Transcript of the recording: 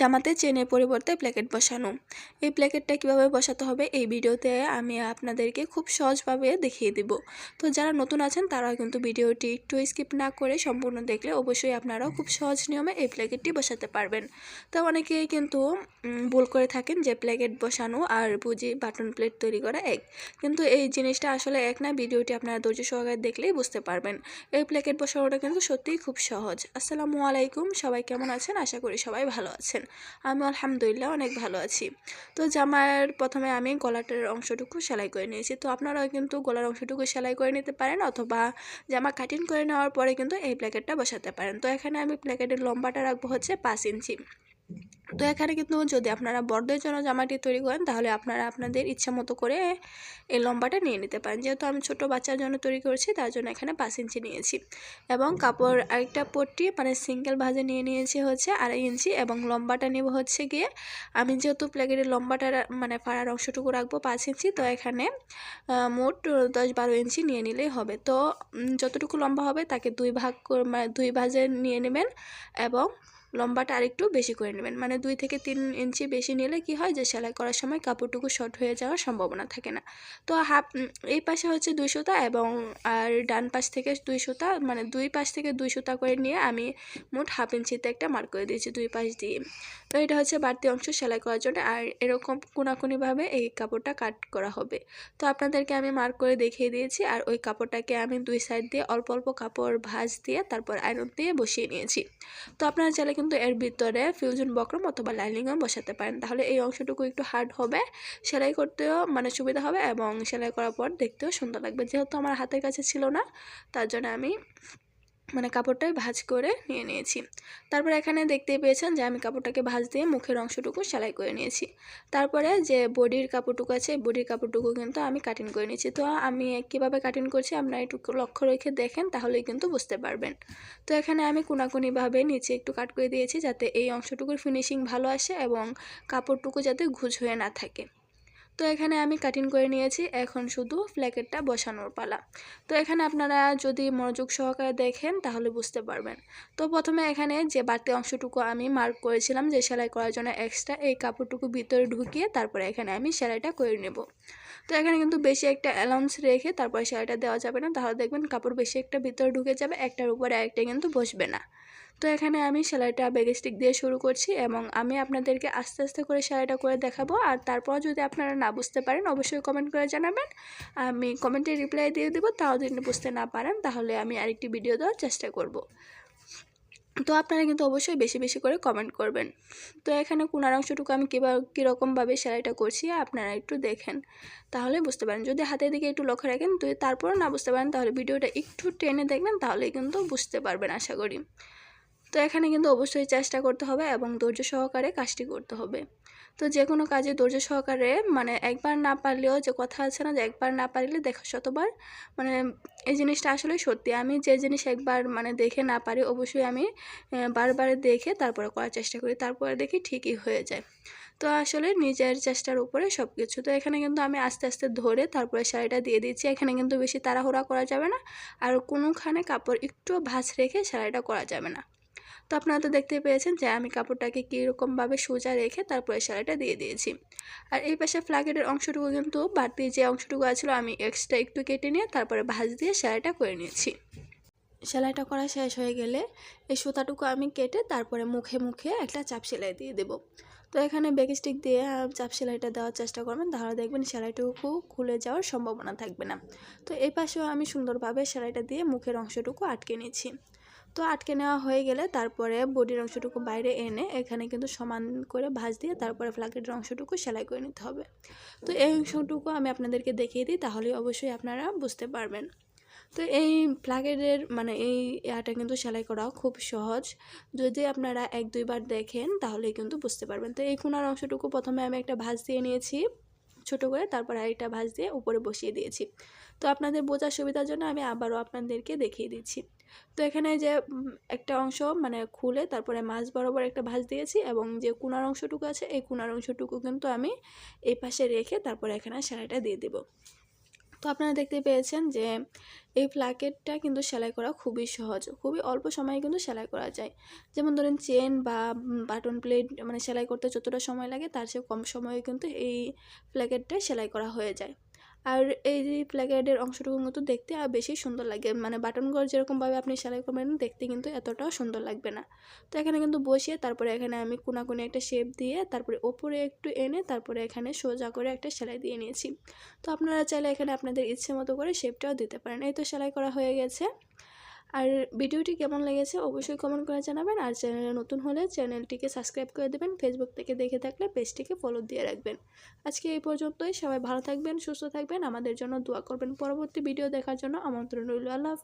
জামাতে চেনের পরিবর্তে প্ল্যাকেট বসানো। এই প্ল্যাকেটটা কীভাবে বসাতে হবে এই ভিডিওতে আমি আপনাদেরকে খুব সহজভাবে দেখিয়ে দিব। তো যারা নতুন আছেন তারা কিন্তু ভিডিওটি একটু স্কিপ না করে সম্পূর্ণ দেখলে অবশ্যই আপনারাও খুব সহজ নিয়মে এই প্ল্যাকেটটি বসাতে পারবেন। তো অনেকেই কিন্তু ভুল করে থাকেন যে প্ল্যাকেট বসানো আর বুঝি বাটন প্লেট তৈরি করা এক। কিন্তু এই জিনিসটা আসলে এক না, ভিডিওটি আপনারা ধৈর্য সহকারে দেখলেই বুঝতে পারবেন। এই প্ল্যাকেট বসানোটা কিন্তু সত্যিই খুব সহজ। আসসালামু আলাইকুম, সবাই কেমন আছেন? আশা করি সবাই ভালো আছেন। আমি আলহামদুলিল্লাহ অনেক ভালো আছি। তো জামার প্রথমে আমি গলাটার অংশটুকু সেলাই করে নিয়েছি। তো আপনারাও কিন্তু গলার অংশটুকু সেলাই করে নিতে পারেন অথবা জামা কাটিং করে নেওয়ার পরে কিন্তু এই প্ল্যাকেটটা বসাতে পারেন। তো এখানে আমি প্ল্যাকেটের লম্বাটা রাখব হচ্ছে পাঁচ ইঞ্চি। তো এখানে কিন্তু যদি আপনারা বড়দের জন্য জামাটি তৈরি করেন তাহলে আপনারা আপনাদের ইচ্ছা মতো করে এই লম্বাটা নিয়ে নিতে পারেন। যেহেতু আমি ছোট বাচ্চার জন্য তৈরি করেছি তার জন্য এখানে পাঁচ ইঞ্চি নিয়েছি। এবং কাপড় আরেকটা পট্টি মানে সিঙ্গেল ভাজে নিয়ে নিয়েছি হচ্ছে আড়াই ইঞ্চি এবং লম্বাটা নেব হচ্ছে গিয়ে আমি যেহেতু প্লেগের লম্বাটা মানে ফাড়ার অংশটুকু রাখব পাঁচ ইঞ্চি তো এখানে মোট দশ বারো ইঞ্চি নিয়ে নিলেই হবে। তো যতটুকু লম্বা হবে তাকে দুই ভাগ মানে দুই ভাজে নিয়ে নেবেন এবং লম্বাটা আরেকটু বেশি করে নেবেন। মানে দুই থেকে তিন ইঞ্চি বেশি নিলে কি হয় যে, সেলাই করার সময় কাপড়টুকু শর্ট হয়ে যাওয়ার সম্ভাবনা থাকে না। তো হাফ এই পাশে হচ্ছে দুই সুতা এবং আর ডান পাশ থেকে দুই সুতা মানে দুই পাশ থেকে দুই সুতা করে নিয়ে আমি মোট হাফ ইঞ্চিতে একটা মার্ক করে দিয়েছি দুই পাশ দিয়ে। তো এটা হচ্ছে বাড়তি অংশ সেলাই করার জন্য আর এরকম কোনাকুনিভাবে এই কাপড়টা কাট করা হবে। তো আপনাদেরকে আমি মার্ক করে দেখিয়ে দিয়েছি আর ওই কাপড়টাকে আমি দুই সাইড দিয়ে অল্প অল্প কাপড় ভাঁজ দিয়ে তারপর আয়রন দিয়ে বসিয়ে নিয়েছি। তো আপনারা চাইলে কিন্তু এর ভিতরে ফিউজন বক্রম অথবা লাইনিংও বসাতে পারেন। তাহলে এই অংশটুকু একটু হার্ড হবে, সেলাই করতেও মানে সুবিধা হবে এবং সেলাই করার পর দেখতেও সুন্দর লাগবে। যেহেতু আমার হাতের কাছে ছিল না, তার জন্য আমি মানে কাপড়টাই ভাজ করে নিয়ে নিয়েছি। তারপর এখানে দেখতেই পেয়েছেন যে আমি কাপড়টাকে ভাজ দিয়ে মুখের অংশটুকু সেলাই করে নিয়েছি। তারপরে যে বডির কাপড়টুকু আছে বডির কাপড়টুকু কিন্তু আমি কাটিং করে নিয়েছি। তো আমি কীভাবে কাটিং করছি আপনারা একটু লক্ষ্য রেখে দেখেন, তাহলেই কিন্তু বুঝতে পারবেন। তো এখানে আমি কোনাকুনিভাবে নিচে একটু কাট করে দিয়েছি যাতে এই অংশটুকুর ফিনিশিং ভালো আসে এবং কাপড়টুকু যাতে ঘুষ হয়ে না থাকে। তো এখানে আমি কাটিং করে নিয়েছি। এখন শুধু ফ্ল্যাকেটটা বসানোর পালা। তো এখানে আপনারা যদি মনোযোগ সহকারে দেখেন, তাহলে বুঝতে পারবেন। তো প্রথমে এখানে যে বাড়তি অংশটুকু আমি মার্ক করেছিলাম, যে সেলাই করার জন্য এক্সট্রা এই কাপড়টুকু ভিতরে ঢুকিয়ে তারপরে এখানে আমি সেলাইটা করে নেব। তো এখানে কিন্তু বেশি একটা অ্যালাউন্স রেখে তারপরে সেলাইটা দেওয়া যাবে না। তাহলে দেখবেন কাপড় বেশি একটা ভিতরে ঢুকে যাবে, একটার উপরে আরেকটা কিন্তু বসবে না। তো এখানে আমি সেলাইটা বেগস্টিক দিয়ে শুরু করছি এবং আমি আপনাদেরকে আস্তে আস্তে করে সেলাইটা করে দেখাবো। আর তারপর যদি আপনারা না বুঝতে পারেন, অবশ্যই কমেন্ট করে জানাবেন। আমি কমেন্টে রিপ্লাই দিয়ে দেবো, তাও যদি বুঝতে না পারেন, তাহলে আমি আরেকটি ভিডিও দেওয়ার চেষ্টা করব। তো আপনারা কিন্তু অবশ্যই বেশি বেশি করে কমেন্ট করবেন। তো এখানে কোনার অংশটুকু আমি কীভাবে কীরকমভাবে সেলাইটা করছি, আপনারা একটু দেখেন। তাহলে বুঝতে পারেন। যদি হাতের দিকে একটু লক্ষ্য রাখেন তো তারপরও না বুঝতে পারেন, তাহলে ভিডিওটা একটু টেনে দেখবেন তাহলে কিন্তু বুঝতে পারবেন, আশা করি। তো এখানে কিন্তু অবশ্যই চেষ্টা করতে হবে এবং ধৈর্য সহকারে কাজটি করতে হবে। তো যে কোনো কাজে ধৈর্য সহকারে মানে একবার না পারলেও যে কথা আছে না যে একবার না পারলে দেখা শতবার মানে এই জিনিসটা আসলে সত্যি। আমি যে জিনিস একবার মানে দেখে না পারি অবশ্যই আমি বারবার দেখে তারপরে করার চেষ্টা করি, তারপরে দেখি ঠিকই হয়ে যায়। তো আসলে নিজের চেষ্টার উপরে সব কিছু তো এখানে কিন্তু আমি আস্তে আস্তে ধরে তারপরে শাড়িটা দিয়ে দিচ্ছি। এখানে কিন্তু বেশি তাড়াহুড়া করা যাবে না। আর কোনোখানে কাপড় একটু ভাঁজ রেখে শাড়িটা করা যাবে না। তো আপনারা তো দেখতে পেয়েছেন যে আমি কাপড়টাকে কীরকমভাবে সোজা রেখে তারপরে সেলাইটা দিয়ে দিয়েছি। আর এই পাশে ফ্ল্যাগেটের অংশটুকু কিন্তু বাড়তি যে অংশটুকু আছিল আমি এক্সট্রা একটু কেটে নিয়ে তারপরে ভাজ দিয়ে সেলাইটা করে নিয়েছি। সেলাইটা করা শেষ হয়ে গেলে এই সুতাটুকু আমি কেটে তারপরে মুখে মুখে একটা চাপ সেলাই দিয়ে দেবো। তো এখানে বেকি স্টিক দিয়ে চাপ সেলাইটা দেওয়ার চেষ্টা করবেন, তাহলে দেখবেন সেলাইটুকু খুলে যাওয়ার সম্ভাবনা থাকবে না। তো এই পাশেও আমি সুন্দরভাবে সেলাইটা দিয়ে মুখের অংশটুকু আটকে নিচ্ছি তো আটকে নেওয়া হয়ে গেলে তারপরে বডির অংশটুকু বাইরে এনে এখানে কিন্তু সমান করে ভাঁজ দিয়ে তারপরে ফ্লাকেটের অংশটুকু সেলাই করে নিতে হবে। তো এই অংশটুকু আমি আপনাদেরকে দেখিয়ে দিই তাহলে অবশ্যই আপনারা বুঝতে পারবেন। তো এই ফ্লাগেটের মানে এই ইয়াটা কিন্তু সেলাই করা খুব সহজ। যদি আপনারা এক দুইবার দেখেন তাহলে কিন্তু বুঝতে পারবেন। তো এই কোনার অংশটুকু প্রথমে আমি একটা ভাঁজ দিয়ে নিয়েছি। ছোট করে তারপর আরেকটা ভাঁজ দিয়ে উপরে বসিয়ে দিয়েছি। তো আপনাদের বোঝার সুবিধার জন্য আমি আবারও আপনাদেরকে দেখিয়ে দিচ্ছি। তো এখানে যে একটা অংশ মানে খুলে তারপরে মাছ বরাবর একটা ভাঁজ দিয়েছি এবং যে কুনার অংশটুকু আছে, এই কুনার অংশটুকু কিন্তু আমি এই পাশে রেখে তারপরে এখানে সেলাইটা দিয়ে দেবো। তো আপনারা দেখতে পেয়েছেন যে, এই প্লাকেটটা কিন্তু সেলাই করা খুবই সহজ। খুবই অল্প সময়ে কিন্তু সেলাই করা যায়। যেমন ধরেন চেন বা বাটন প্লেট মানে সেলাই করতে যতটা সময় লাগে, তার চেয়ে কম সময়ে কিন্তু এই প্লাকেটটা সেলাই করা হয়ে যায়। আর এই যে প্ল্যাকার্ডের অংশটুকু মতো দেখতে আর বেশি সুন্দর লাগে। মানে বাটনগুলো যেরকমভাবে আপনি সেলাই করবেন, দেখতে কিন্তু এতটাও সুন্দর লাগবে না। তো এখানে কিন্তু বসিয়ে তারপরে এখানে আমি কোনাকুনি একটা শেপ দিয়ে তারপরে ওপরে একটু এনে তারপরে এখানে সোজা করে একটা সেলাই দিয়ে নিয়েছি। তো আপনারা চাইলে এখানে আপনাদের ইচ্ছে মতো করে শেপটাও দিতে পারেন। এই তো সেলাই করা হয়ে গেছে। আর ভিডিওটি কেমন লেগেছে অবশ্যই কমেন্ট করে জানাবেন। আর চ্যানেলে নতুন হলে চ্যানেলটিকে সাবস্ক্রাইব করে দেবেন। ফেসবুক থেকে দেখে থাকলে পেজটিকে ফলো দিয়ে রাখবেন। আজকে এই পর্যন্তই। সবাই ভালো থাকবেন, সুস্থ থাকবেন। আমাদের জন্য দোয়া করবেন। পরবর্তী ভিডিও দেখার জন্য আমন্ত্রণ রইল। আল্লাহ।